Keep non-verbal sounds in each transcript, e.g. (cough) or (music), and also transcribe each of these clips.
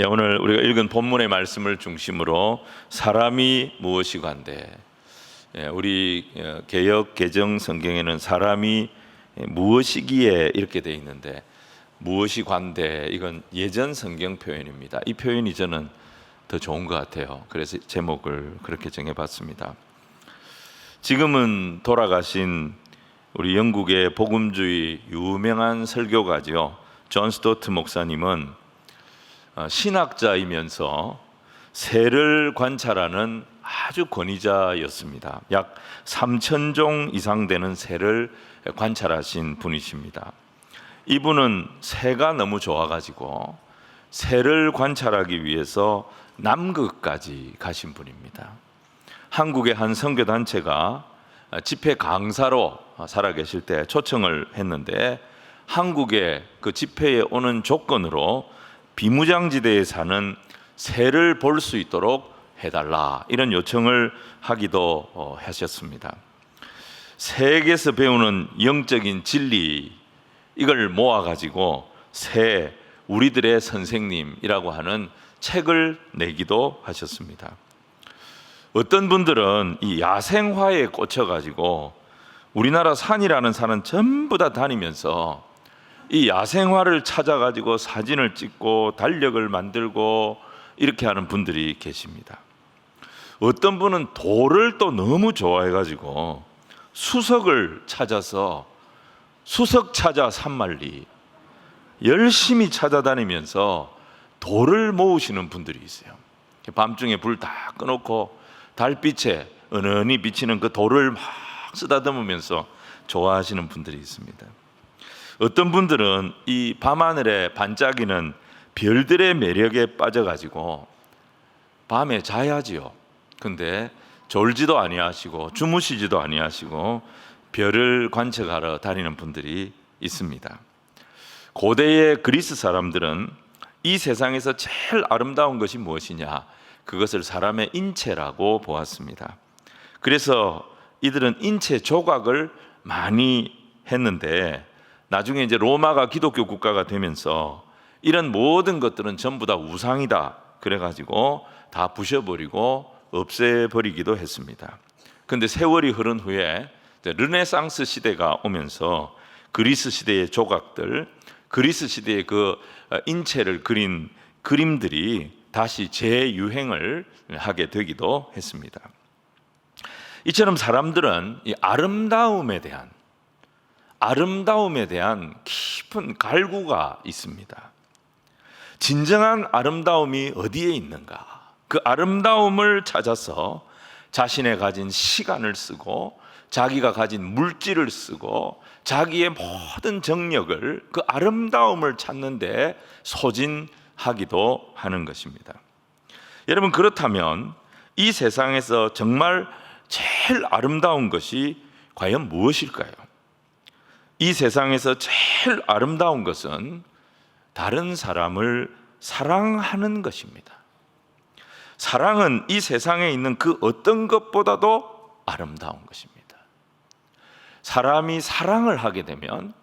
예, 오늘 우리가 읽은 본문의 말씀을 중심으로 사람이 무엇이 관대 예, 우리 어, 개역 개정 성경에는 사람이 무엇이기에 이렇게 돼 있는데 무엇이 관대 이건 예전 성경 표현입니다. 이 표현이 저는 더 좋은 것 같아요. 그래서 제목을 그렇게 정해봤습니다. 지금은 돌아가신 우리 영국의 복음주의 유명한 설교가죠. 존 스토트 목사님은 어, 신학자이면서 새를 관찰하는 아주 권위자였습니다. 약 3천 종 이상 되는 새를 관찰하신 분이십니다. 이분은 새가 너무 좋아가지고 새를 관찰하기 위해서 남극까지 가신 분입니다. 한국의 한 선교 단체가 집회 강사로 살아계실 때 초청을 했는데 한국의 그 집회에 오는 조건으로 비무장지대에 사는 새를 볼 수 있도록 해달라 이런 요청을 하기도 어, 하셨습니다. 세계에서 배우는 영적인 진리 이걸 모아 가지고 새 우리들의 선생님이라고 하는 책을 내기도 하셨습니다. 어떤 분들은 이 야생화에 꽂혀 가지고 우리나라 산이라는 산은 전부 다 다니면서 이 야생화를 찾아가지고 사진을 찍고 달력을 만들고 이렇게 하는 분들이 계십니다. 어떤 분은 돌을 또 너무 좋아해가지고 수석을 찾아서 수석 찾아 산만리 열심히 찾아다니면서 돌을 모으시는 분들이 있어요. 밤중에 불 다 꺼놓고 달빛에 은은히 비치는 그 돌을 막 쓰다듬으면서 좋아하시는 분들이 있습니다. 어떤 분들은 이 밤하늘에 반짝이는 별들의 매력에 빠져가지고 밤에 자야지요. 근데 졸지도 아니하시고 주무시지도 아니하시고 별을 관측하러 다니는 분들이 있습니다. 고대의 그리스 사람들은 이 세상에서 제일 아름다운 것이 무엇이냐? 그것을 사람의 인체라고 보았습니다. 그래서 이들은 인체 조각을 많이 했는데 나중에 이제 로마가 기독교 국가가 되면서 이런 모든 것들은 전부 다 우상이다. 그래가지고 다 부셔버리고 없애버리기도 했습니다. 근데 세월이 흐른 후에 르네상스 시대가 오면서 그리스 시대의 조각들, 그리스 시대의 그 인체를 그린 그림들이 다시 재유행을 하게 되기도 했습니다. 이처럼 사람들은 이 아름다움에 대한 아름다움에 대한 깊은 갈구가 있습니다. 진정한 아름다움이 어디에 있는가? 그 아름다움을 찾아서 자신의 가진 시간을 쓰고 자기가 가진 물질을 쓰고 자기의 모든 정력을 그 아름다움을 찾는데 소진하기도 하는 것입니다. 여러분 그렇다면 이 세상에서 정말 제일 아름다운 것이 과연 무엇일까요? 이 세상에서 제일 아름다운 것은 다른 사람을 사랑하는 것입니다. 사랑은 이 세상에 있는 그 어떤 것보다도 아름다운 것입니다. 사람이 사랑을 하게 되면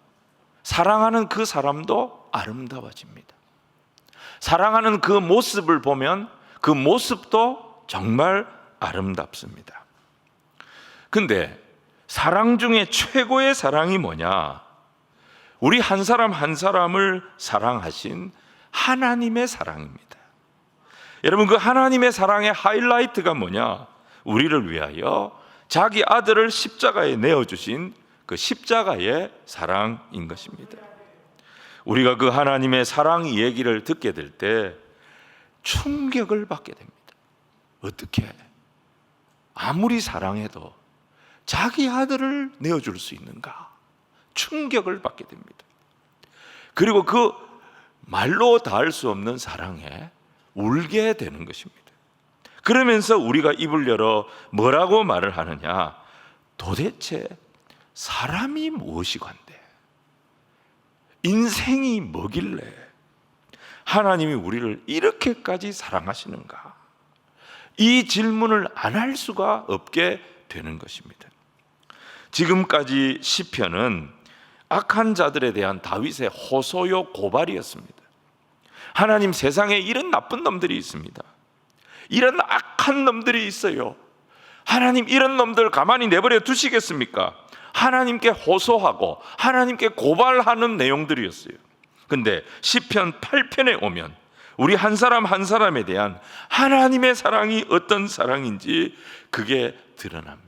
사랑하는 그 사람도 아름다워집니다. 사랑하는 그 모습을 보면 그 모습도 정말 아름답습니다. 근데 사랑 중에 최고의 사랑이 뭐냐? 우리 한 사람 한 사람을 사랑하신 하나님의 사랑입니다. 여러분 그 하나님의 사랑의 하이라이트가 뭐냐? 우리를 위하여 자기 아들을 십자가에 내어 주신 그 십자가의 사랑인 것입니다. 우리가 그 하나님의 사랑 얘기를 듣게 될 때 충격을 받게 됩니다. 어떻게? 아무리 사랑해도 자기 아들을 내어줄 수 있는가? 충격을 받게 됩니다. 그리고 그 말로 닿을 수 없는 사랑에 울게 되는 것입니다. 그러면서 우리가 입을 열어 뭐라고 말을 하느냐? 도대체 사람이 무엇이 관대? 인생이 뭐길래 하나님이 우리를 이렇게까지 사랑하시는가? 이 질문을 안 할 수가 없게 되는 것입니다. 지금까지 시편은 악한 자들에 대한 다윗의 호소요 고발이었습니다. 하나님 세상에 이런 나쁜 놈들이 있습니다. 이런 악한 놈들이 있어요. 하나님 이런 놈들 가만히 내버려 두시겠습니까? 하나님께 호소하고 하나님께 고발하는 내용들이었어요. 근데 시편 8편에 오면 우리 한 사람 한 사람에 대한 하나님의 사랑이 어떤 사랑인지 그게 드러납니다.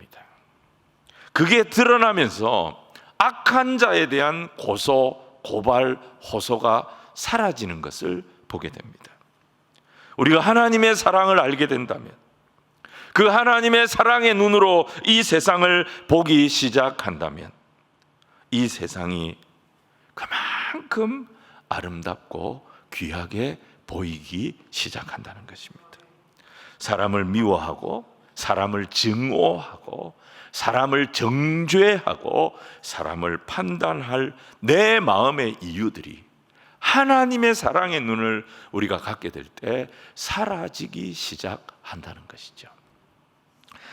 그게 드러나면서 악한 자에 대한 고소, 고발, 호소가 사라지는 것을 보게 됩니다. 우리가 하나님의 사랑을 알게 된다면 그 하나님의 사랑의 눈으로 이 세상을 보기 시작한다면 이 세상이 그만큼 아름답고 귀하게 보이기 시작한다는 것입니다. 사람을 미워하고 사람을 증오하고 사람을 정죄하고 사람을 판단할 내 마음의 이유들이 하나님의 사랑의 눈을 우리가 갖게 될 때 사라지기 시작한다는 것이죠.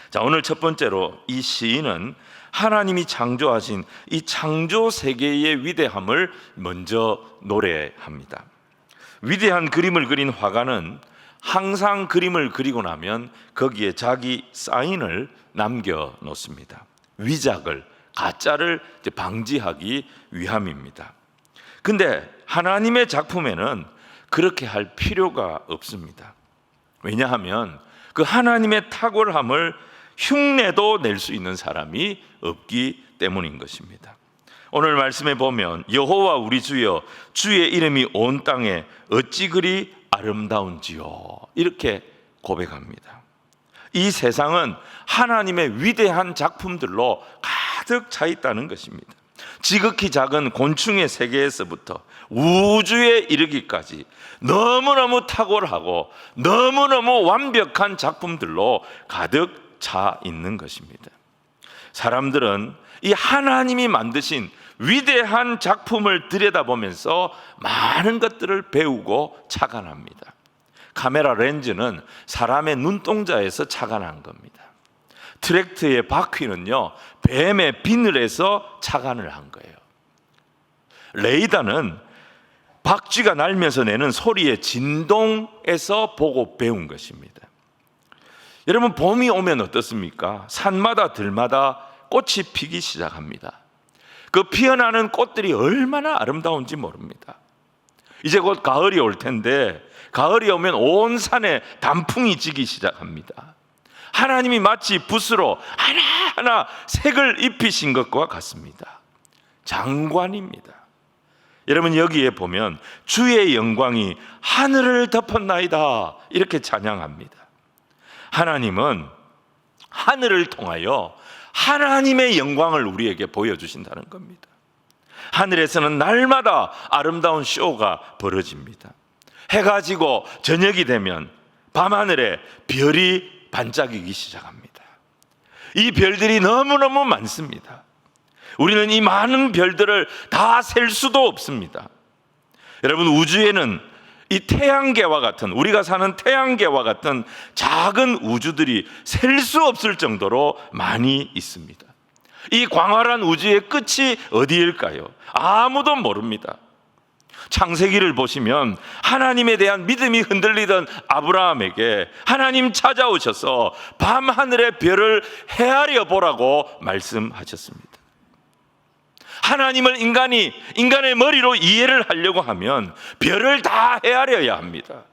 자, 오늘 첫 번째로 이 시인은 하나님이 창조하신 이 창조 세계의 위대함을 먼저 노래합니다. 위대한 그림을 그린 화가는 항상 그림을 그리고 나면 거기에 자기 사인을 남겨 놓습니다. 위작을 가짜를 방지하기 위함입니다. 근데 하나님의 작품에는 그렇게 할 필요가 없습니다. 왜냐하면 그 하나님의 탁월함을 흉내도 낼 수 있는 사람이 없기 때문인 것입니다. 오늘 말씀에 보면 여호와 우리 주여 주의 이름이 온 땅에 어찌 그리 아름다운지요 이렇게 고백합니다. 이 세상은 하나님의 위대한 작품들로 가득 차 있다는 것입니다. 지극히 작은 곤충의 세계에서부터 우주에 이르기까지 너무너무 탁월하고 너무너무 완벽한 작품들로 가득 차 있는 것입니다. 사람들은 이 하나님이 만드신 위대한 작품을 들여다보면서 많은 것들을 배우고 착안합니다. 카메라 렌즈는 사람의 눈동자에서 착안한 겁니다. 트랙트의 바퀴는요, 뱀의 비늘에서 착안을 한 거예요. 레이더는 박쥐가 날면서 내는 소리의 진동에서 보고 배운 것입니다. 여러분, 봄이 오면 어떻습니까? 산마다 들마다 꽃이 피기 시작합니다. 그 피어나는 꽃들이 얼마나 아름다운지 모릅니다. 이제 곧 가을이 올 텐데, 가을이 오면 온 산에 단풍이 지기 시작합니다. 하나님이 마치 붓으로 하나하나 색을 입히신 것과 같습니다. 장관입니다. 여러분 여기에 보면 주의 영광이 하늘을 덮었나이다 이렇게 찬양합니다. 하나님은 하늘을 통하여 하나님의 영광을 우리에게 보여주신다는 겁니다. 하늘에서는 날마다 아름다운 쇼가 벌어집니다. 해가 지고 저녁이 되면 밤하늘에 별이 반짝이기 시작합니다. 이 별들이 너무너무 많습니다. 우리는 이 많은 별들을 다 셀 수도 없습니다. 여러분, 우주에는 이 태양계와 같은, 우리가 사는 태양계와 같은 작은 우주들이 셀 수 없을 정도로 많이 있습니다. 이 광활한 우주의 끝이 어디일까요? 아무도 모릅니다. 창세기를 보시면 하나님에 대한 믿음이 흔들리던 아브라함에게 하나님 찾아오셔서 밤 하늘의 별을 헤아려 보라고 말씀하셨습니다. 하나님을 인간이 인간의 머리로 이해를 하려고 하면 별을 다 헤아려야 합니다.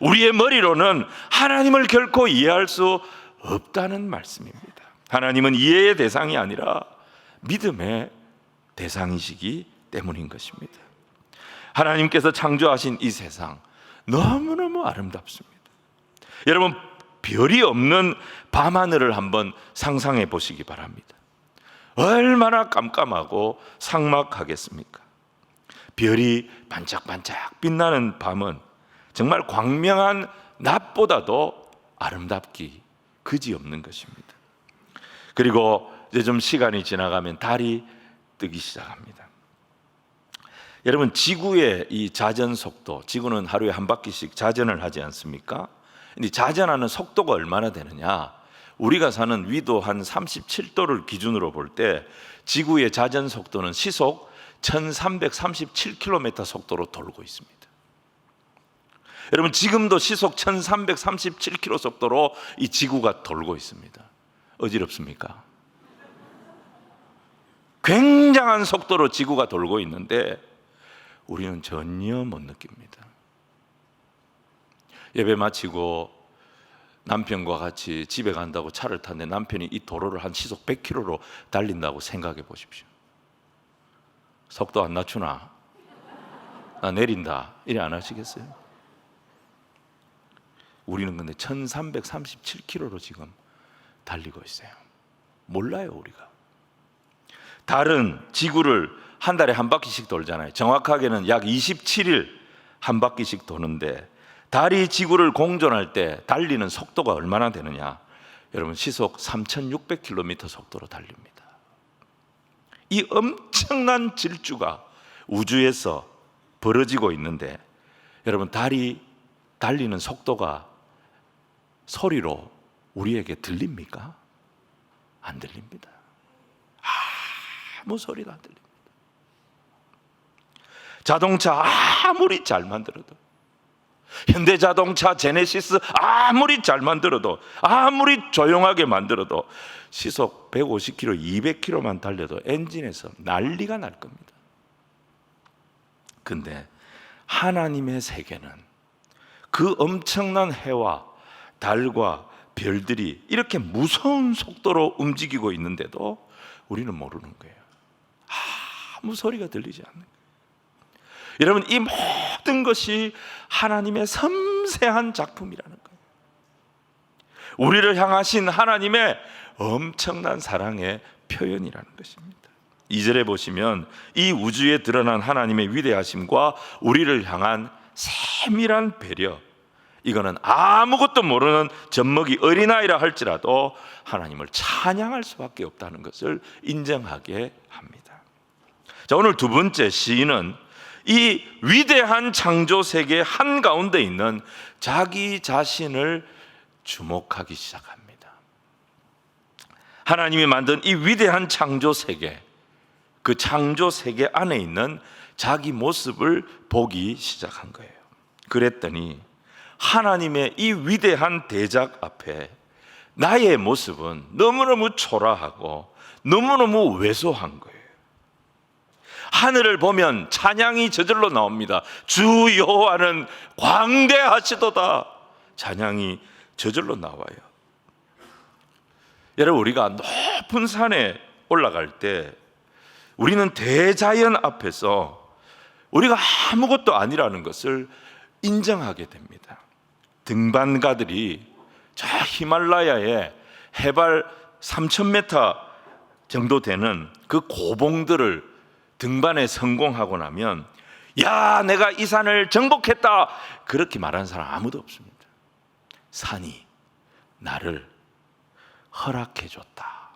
우리의 머리로는 하나님을 결코 이해할 수 없다는 말씀입니다. 하나님은 이해의 대상이 아니라 믿음의 대상이시기 때문인 것입니다. 하나님께서 창조하신 이 세상 너무너무 아름답습니다. 여러분 별이 없는 밤하늘을 한번 상상해 보시기 바랍니다. 얼마나 깜깜하고 삭막하겠습니까? 별이 반짝반짝 빛나는 밤은 정말 광명한 낮보다도 아름답기 그지없는 것입니다. 그리고 이제 좀 시간이 지나가면 달이 뜨기 시작합니다. 여러분 지구의 이 자전 속도, 지구는 하루에 한 바퀴씩 자전을 하지 않습니까? 근데 자전하는 속도가 얼마나 되느냐? 우리가 사는 위도 한 37도를 기준으로 볼 때 지구의 자전 속도는 시속 1337km 속도로 돌고 있습니다. 여러분 지금도 시속 1337km 속도로 이 지구가 돌고 있습니다. 어지럽습니까? 굉장한 속도로 지구가 돌고 있는데 우리는 전혀 못 느낍니다. 예배 마치고 남편과 같이 집에 간다고 차를 탔는데 남편이 이 도로를 한 시속 100km로 달린다고 생각해 보십시오. 속도 안 낮추나? 나 내린다. 이래 안 하시겠어요? 우리는 근데 1337km로 지금 달리고 있어요. 몰라요, 우리가. 달은 지구를 한 달에 한 바퀴씩 돌잖아요. 정확하게는 약 27일 한 바퀴씩 도는데 달이 지구를 공전할 때 달리는 속도가 얼마나 되느냐? 여러분 시속 3,600km 속도로 달립니다. 이 엄청난 질주가 우주에서 벌어지고 있는데 여러분 달이 달리는 속도가 소리로 우리에게 들립니까? 안 들립니다. 아무 소리가 안 들립니다. 자동차 아무리 잘 만들어도 현대 자동차 제네시스 아무리 잘 만들어도 아무리 조용하게 만들어도 시속 150km, 200km만 달려도 엔진에서 난리가 날 겁니다. 근데 하나님의 세계는 그 엄청난 해와 달과 별들이 이렇게 무서운 속도로 움직이고 있는데도 우리는 모르는 거예요. 아무 소리가 들리지 않는 거예요. 여러분 이 모든 것이 하나님의 섬세한 작품이라는 거예요. 우리를 향하신 하나님의 엄청난 사랑의 표현이라는 것입니다. 2절에 보시면 이 우주에 드러난 하나님의 위대하심과 우리를 향한 세밀한 배려 이거는 아무것도 모르는 젖먹이 어린아이라 할지라도 하나님을 찬양할 수밖에 없다는 것을 인정하게 합니다. 자, 오늘 두 번째 시인은 이 위대한 창조 세계 한 가운데 있는 자기 자신을 주목하기 시작합니다. 하나님이 만든 이 위대한 창조 세계, 그 창조 세계 안에 있는 자기 모습을 보기 시작한 거예요. 그랬더니 하나님의 이 위대한 대작 앞에 나의 모습은 너무너무 초라하고 너무너무 왜소한 거예요. 하늘을 보면 찬양이 저절로 나옵니다. 주 여호와는 광대하시도다. 찬양이 저절로 나와요. 여러분 우리가 높은 산에 올라갈 때 우리는 대자연 앞에서 우리가 아무것도 아니라는 것을 인정하게 됩니다. 등반가들이 저 히말라야의 해발 3,000m 정도 되는 그 고봉들을 등반에 성공하고 나면 야, 내가 이 산을 정복했다. 그렇게 말하는 사람 아무도 없습니다. 산이 나를 허락해 줬다.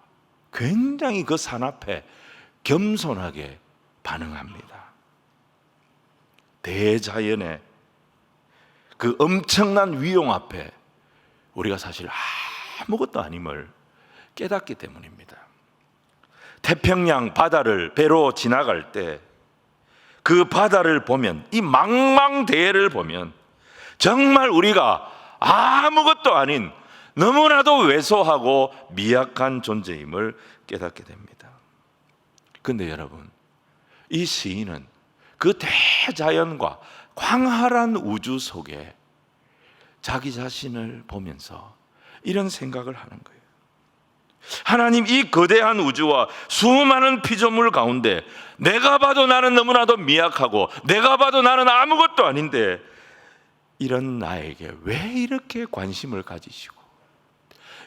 굉장히 그 산 앞에 겸손하게 반응합니다. 대자연의 그 엄청난 위용 앞에 우리가 사실 아무것도 아님을 깨닫기 때문입니다. 태평양 바다를 배로 지나갈 때 그 바다를 보면 이 망망대해를 보면 정말 우리가 아무것도 아닌 너무나도 왜소하고 미약한 존재임을 깨닫게 됩니다. 근데 여러분, 이 시인은 그 대자연과 광활한 우주 속에 자기 자신을 보면서 이런 생각을 하는 거예요. 하나님 이 거대한 우주와 수많은 피조물 가운데 내가 봐도 나는 너무나도 미약하고 내가 봐도 나는 아무것도 아닌데 이런 나에게 왜 이렇게 관심을 가지시고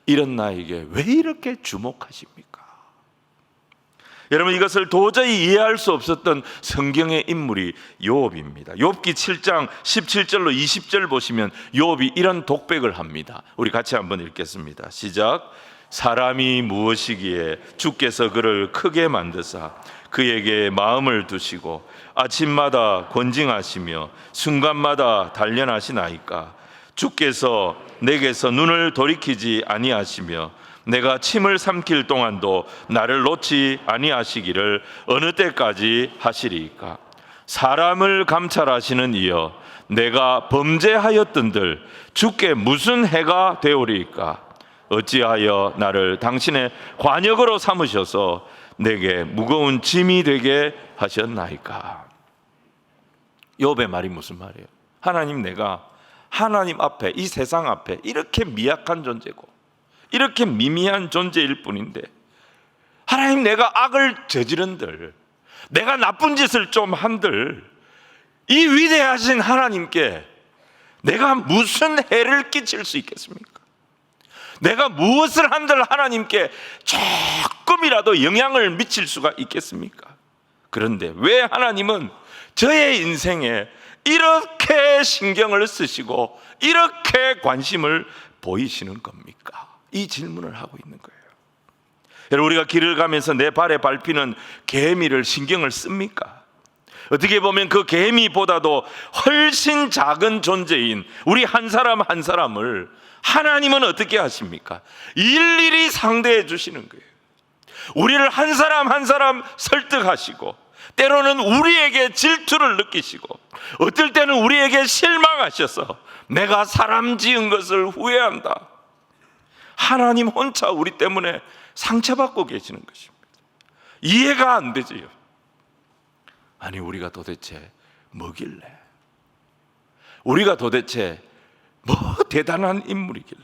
이런 나에게 왜 이렇게 주목하십니까? 여러분 이것을 도저히 이해할 수 없었던 성경의 인물이 요업입니다. 욥기 7장 17절로 20절 보시면 요업이 이런 독백을 합니다. 우리 같이 한번 읽겠습니다. 시작. 사람이 무엇이기에 주께서 그를 크게 만드사 그에게 마음을 두시고 아침마다 권징하시며 순간마다 단련하시나이까? 주께서 내게서 눈을 돌이키지 아니하시며 내가 침을 삼킬 동안도 나를 놓지 아니하시기를 어느 때까지 하시리이까? 사람을 감찰하시는 이여 내가 범죄하였던들 주께 무슨 해가 되오리이까 어찌하여 나를 당신의 관역으로 삼으셔서 내게 무거운 짐이 되게 하셨나이까 욥의 말이 무슨 말이에요? 하나님 내가 하나님 앞에 이 세상 앞에 이렇게 미약한 존재고 이렇게 미미한 존재일 뿐인데 하나님 내가 악을 저지른들 내가 나쁜 짓을 좀 한들 이 위대하신 하나님께 내가 무슨 해를 끼칠 수 있겠습니까? 내가 무엇을 한들 하나님께 조금이라도 영향을 미칠 수가 있겠습니까? 그런데 왜 하나님은 저의 인생에 이렇게 신경을 쓰시고 이렇게 관심을 보이시는 겁니까? 이 질문을 하고 있는 거예요. 여러분 우리가 길을 가면서 내 발에 밟히는 개미를 신경을 씁니까? 어떻게 보면 그 개미보다도 훨씬 작은 존재인 우리 한 사람 한 사람을 하나님은 어떻게 하십니까? 일일이 상대해 주시는 거예요. 우리를 한 사람 한 사람 설득하시고 때로는 우리에게 질투를 느끼시고 어떨 때는 우리에게 실망하셔서 내가 사람 지은 것을 후회한다. 하나님 혼자 우리 때문에 상처받고 계시는 것입니다. 이해가 안 되지요. 아니 우리가 도대체 뭐길래? 우리가 도대체 뭐 대단한 인물이길래?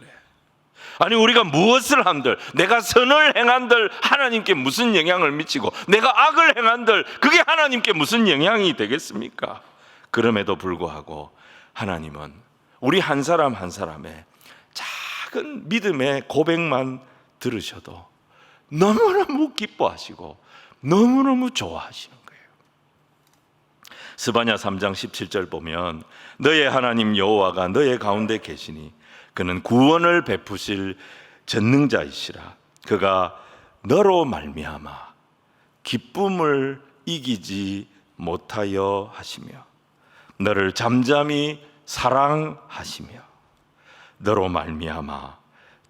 아니 우리가 무엇을 한들 내가 선을 행한들 하나님께 무슨 영향을 미치고 내가 악을 행한들 그게 하나님께 무슨 영향이 되겠습니까? 그럼에도 불구하고 하나님은 우리 한 사람 한 사람의 작은 믿음의 고백만 들으셔도 너무너무 기뻐하시고 너무너무 좋아하시는 거예요. 스바냐 3장 17절 보면 너의 하나님 여호와가 너의 가운데 계시니 그는 구원을 베푸실 전능자이시라. 그가 너로 말미암아 기쁨을 이기지 못하여 하시며 너를 잠잠히 사랑하시며 너로 말미암아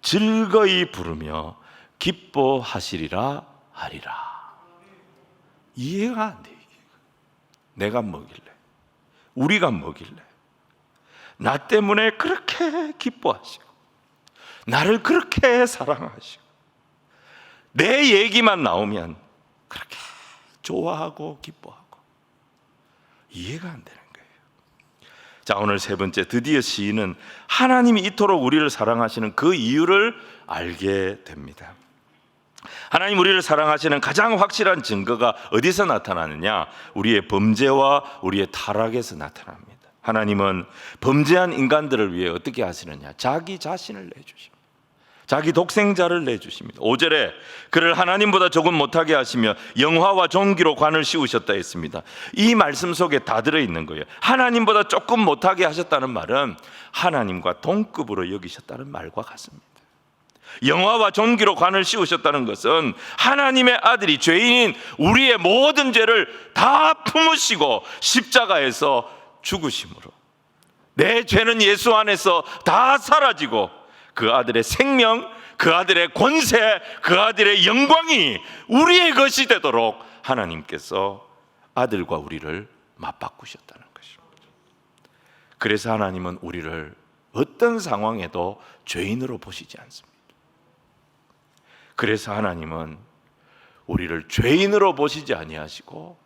즐거이 부르며 기뻐하시리라 하리라. 이해가 안 돼. 내가 뭐길래? 우리가 뭐길래 나 때문에 그렇게 기뻐하시고 나를 그렇게 사랑하시고 내 얘기만 나오면 그렇게 좋아하고 기뻐하고 이해가 안 되는 거예요. 자, 오늘 세 번째 드디어 시인은 하나님이 이토록 우리를 사랑하시는 그 이유를 알게 됩니다. 하나님 우리를 사랑하시는 가장 확실한 증거가 어디서 나타나느냐? 우리의 범죄와 우리의 타락에서 나타납니다. 하나님은 범죄한 인간들을 위해 어떻게 하시느냐? 자기 자신을 내주십니다. 자기 독생자를 내주십니다. 5절에 그를 하나님보다 조금 못하게 하시며 영화와 종기로 관을 씌우셨다 했습니다. 이 말씀 속에 다 들어있는 거예요. 하나님보다 조금 못하게 하셨다는 말은 하나님과 동급으로 여기셨다는 말과 같습니다. 영화와 존귀로 관을 씌우셨다는 것은 하나님의 아들이 죄인인 우리의 모든 죄를 다 품으시고 십자가에서 죽으심으로 내 죄는 예수 안에서 다 사라지고 그 아들의 생명, 그 아들의 권세, 그 아들의 영광이 우리의 것이 되도록 하나님께서 아들과 우리를 맞바꾸셨다는 것입니다. 그래서 하나님은 우리를 어떤 상황에도 죄인으로 보시지 않습니다. 그래서 하나님은 우리를 죄인으로 보시지 아니하시고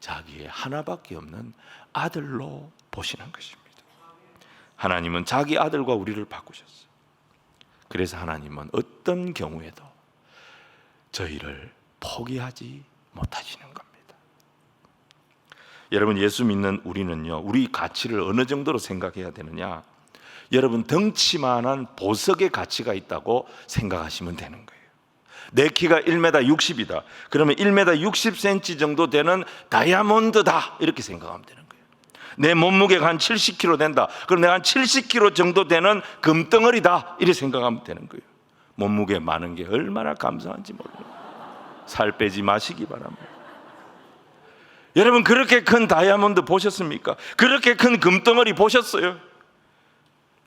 자기의 하나밖에 없는 아들로 보시는 것입니다. 하나님은 자기 아들과 우리를 바꾸셨어요. 그래서 하나님은 어떤 경우에도 저희를 포기하지 못하시는 겁니다. 여러분 예수 믿는 우리는요, 우리 가치를 어느 정도로 생각해야 되느냐? 여러분 덩치만한 보석의 가치가 있다고 생각하시면 되는 거예요. 내 키가 1m 60이다. 그러면 1m 60cm 정도 되는 다이아몬드다. 이렇게 생각하면 되는. 내 몸무게가 한 70kg 된다. 그럼 내가 한 70kg 정도 되는 금덩어리다. 이렇게 생각하면 되는 거예요. 몸무게 많은 게 얼마나 감사한지 몰라요. 살 빼지 마시기 바랍니다. 여러분 그렇게 큰 다이아몬드 보셨습니까? 그렇게 큰 금덩어리 보셨어요?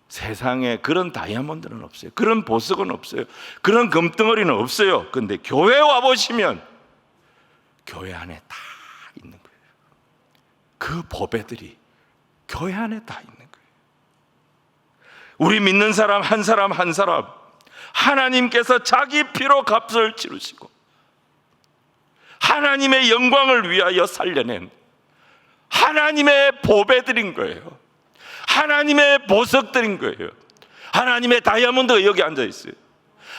세상에 그런 다이아몬드는 없어요. 그런 보석은 없어요. 그런 금덩어리는 없어요. 근데 교회 와 보시면 교회 안에 다. 그 보배들이 교회 안에 다 있는 거예요. 우리 믿는 사람 한 사람 한 사람 하나님께서 자기 피로 값을 치르시고 하나님의 영광을 위하여 살려낸 하나님의 보배드린 거예요. 하나님의 보석드린 거예요. 하나님의 다이아몬드가 여기 앉아 있어요.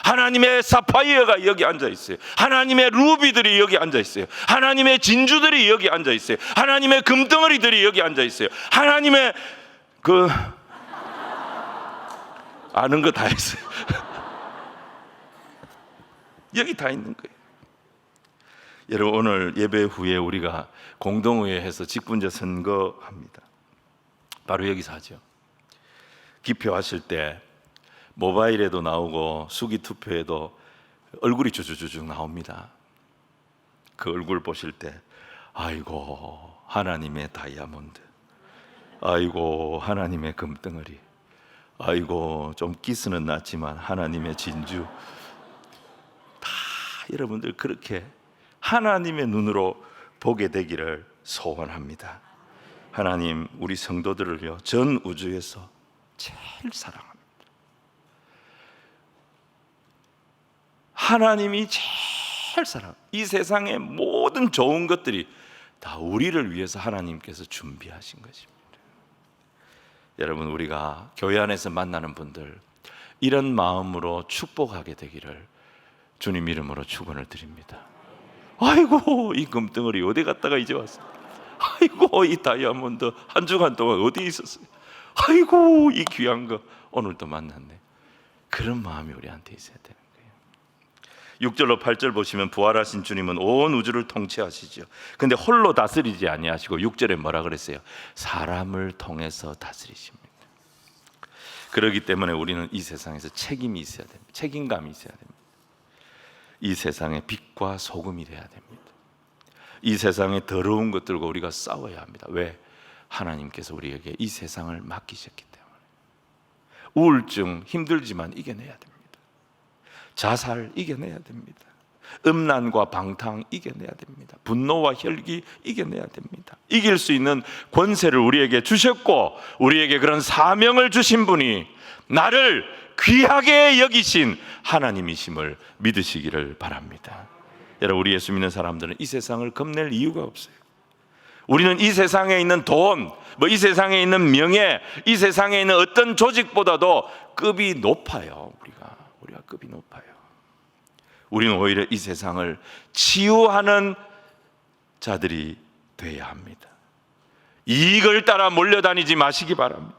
하나님의 사파이어가 여기 앉아 있어요. 하나님의 루비들이 여기 앉아 있어요. 하나님의 진주들이 여기 앉아 있어요. 하나님의 금덩어리들이 여기 앉아 있어요. 하나님의 그 아는 거다 했어요. (laughs) 여기 다 있는 거예요. 여러분 오늘 예배 후에 우리가 공동의회에서 직분제 선거합니다. 바로 여기서 하죠. 기표하실 때 모바일에도 나오고 수기 투표에도 얼굴이 주주주주 나옵니다. 그 얼굴 보실 때 아이고 하나님의 다이아몬드 아이고 하나님의 금덩어리 아이고 좀 기스는 났지만 하나님의 진주 다 여러분들 그렇게 하나님의 눈으로 보게 되기를 소원합니다. 하나님 우리 성도들을요 전 우주에서 제일 사랑합니다. 하나님이 제일 사랑. 이 세상의 모든 좋은 것들이 다 우리를 위해서 하나님께서 준비하신 것입니다. 여러분 우리가 교회 안에서 만나는 분들 이런 마음으로 축복하게 되기를 주님 이름으로 축원을 드립니다. 아이고 이 금덩어리 어디 갔다가 이제 왔어? 아이고 이 다이아몬드 한 주간 동안 어디 있었어요? 아이고 이 귀한 거 오늘 또 만났네. 그런 마음이 우리한테 있어야 거예요. 6절로 8절 보시면 부활하신 주님은 온 우주를 통치하시죠. 근데 홀로 다스리지 아니하시고 6절에 뭐라 그랬어요? 사람을 통해서 다스리십니다. 그렇기 때문에 우리는 이 세상에서 책임이 있어야 됩니다. 책임감이 있어야 됩니다. 이 세상의 빛과 소금이 돼야 됩니다. 이 세상의 더러운 것들과 우리가 싸워야 합니다. 왜? 하나님께서 우리에게 이 세상을 맡기셨기 때문에. 우울증 힘들지만 이겨내야 됩니다. 자살 이겨내야 됩니다. 음란과 방탕 이겨내야 됩니다. 분노와 혈기 이겨내야 됩니다. 이길 수 있는 권세를 우리에게 주셨고 우리에게 그런 사명을 주신 분이 나를 귀하게 여기신 하나님이심을 믿으시기를 바랍니다. 여러분 우리 예수 믿는 사람들은 이 세상을 겁낼 이유가 없어요. 우리는 이 세상에 있는 돈, 뭐 이 세상에 있는 명예, 이 세상에 있는 어떤 조직보다도 급이 높아요. 우리가 급이 높아요. 우리는 오히려 이 세상을 치유하는 자들이 돼야 합니다. 이익을 따라 몰려다니지 마시기 바랍니다.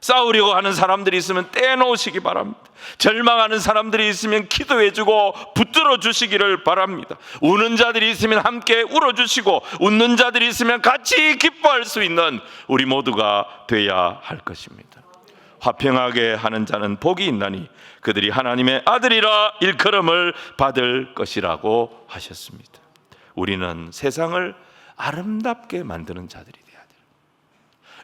싸우려고 하는 사람들이 있으면 떼놓으시기 바랍니다. 절망하는 사람들이 있으면 기도해주고 붙들어 주시기를 바랍니다. 우는 자들이 있으면 함께 울어주시고 웃는 자들이 있으면 같이 기뻐할 수 있는 우리 모두가 돼야 할 것입니다. 화평하게 하는 자는 복이 있나니 그들이 하나님의 아들이라 일컬음을 받을 것이라고 하셨습니다. 우리는 세상을 아름답게 만드는 자들이 돼야 돼요.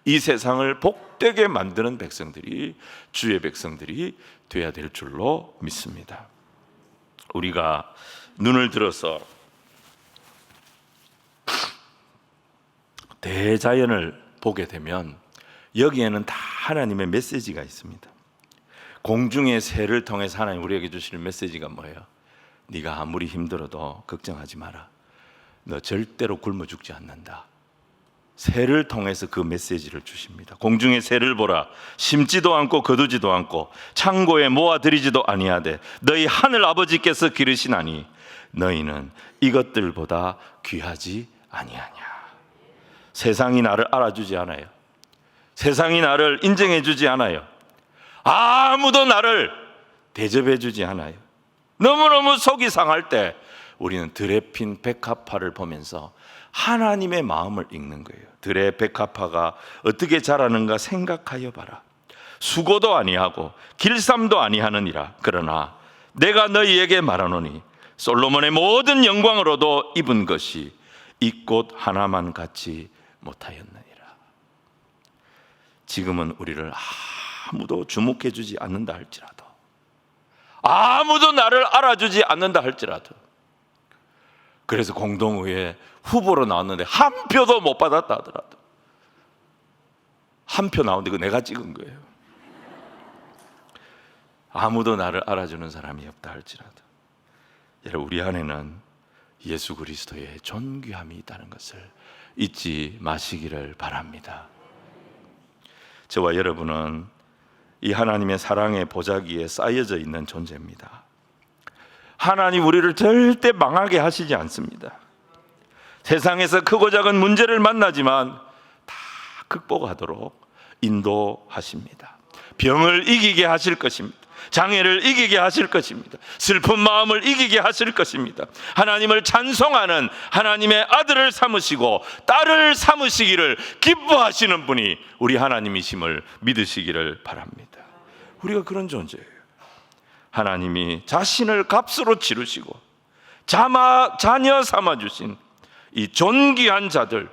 이 세상을 복되게 만드는 백성들이 주의 백성들이 돼야 될 줄로 믿습니다. 우리가 눈을 들어서 대자연을 보게 되면 여기에는 다 하나님의 메시지가 있습니다. 공중의 새를 통해서 하나님 우리에게 주시는 메시지가 뭐예요? 네가 아무리 힘들어도 걱정하지 마라. 너 절대로 굶어 죽지 않는다. 새를 통해서 그 메시지를 주십니다. 공중의 새를 보라. 심지도 않고 거두지도 않고 창고에 모아들이지도 아니하되 너희 하늘 아버지께서 기르시나니 너희는 이것들보다 귀하지 아니하냐. 세상이 나를 알아주지 않아요. 세상이 나를 인정해 주지 않아요. 아무도 나를 대접해 주지 않아요. 너무너무 속이 상할 때 우리는 들에 핀 백합화를 보면서 하나님의 마음을 읽는 거예요. 들의 백합화가 어떻게 자라는가 생각하여 봐라. 수고도 아니하고 길쌈도 아니하느니라. 그러나 내가 너희에게 말하노니 솔로몬의 모든 영광으로도 입은 것이 이 꽃 하나만 같이 못하였느니라. 지금은 우리를 아무도 주목해 주지 않는다 할지라도 아무도 나를 알아주지 않는다 할지라도 그래서 공동의회 후보로 나왔는데 한 표도 못 받았다 하더라도 한 표 나오는데 그거 내가 찍은 거예요. 아무도 나를 알아주는 사람이 없다 할지라도 여러분 우리 안에는 예수 그리스도의 존귀함이 있다는 것을 잊지 마시기를 바랍니다. 저와 여러분은 이 하나님의 사랑의 보자기에 쌓여져 있는 존재입니다. 하나님 우리를 절대 망하게 하시지 않습니다. 세상에서 크고 작은 문제를 만나지만 다 극복하도록 인도하십니다. 병을 이기게 하실 것입니다. 장애를 이기게 하실 것입니다. 슬픈 마음을 이기게 하실 것입니다. 하나님을 찬송하는 하나님의 아들을 삼으시고 딸을 삼으시기를 기뻐하시는 분이 우리 하나님이심을 믿으시기를 바랍니다. 우리가 그런 존재예요. 하나님이 자신을 값으로 치르시고 자마, 자녀 삼아 주신 이 존귀한 자들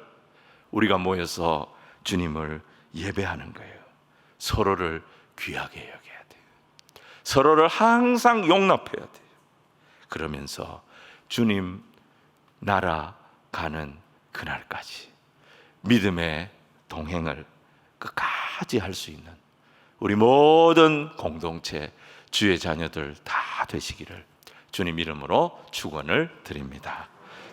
우리가 모여서 주님을 예배하는 거예요. 서로를 귀하게 돼요. 서로를 항상 용납해야 돼요. 그러면서 주님 나라 가는 그날까지 믿음의 동행을 끝까지 할 수 있는 우리 모든 공동체 주의 자녀들 다 되시기를 주님 이름으로 축원을 드립니다.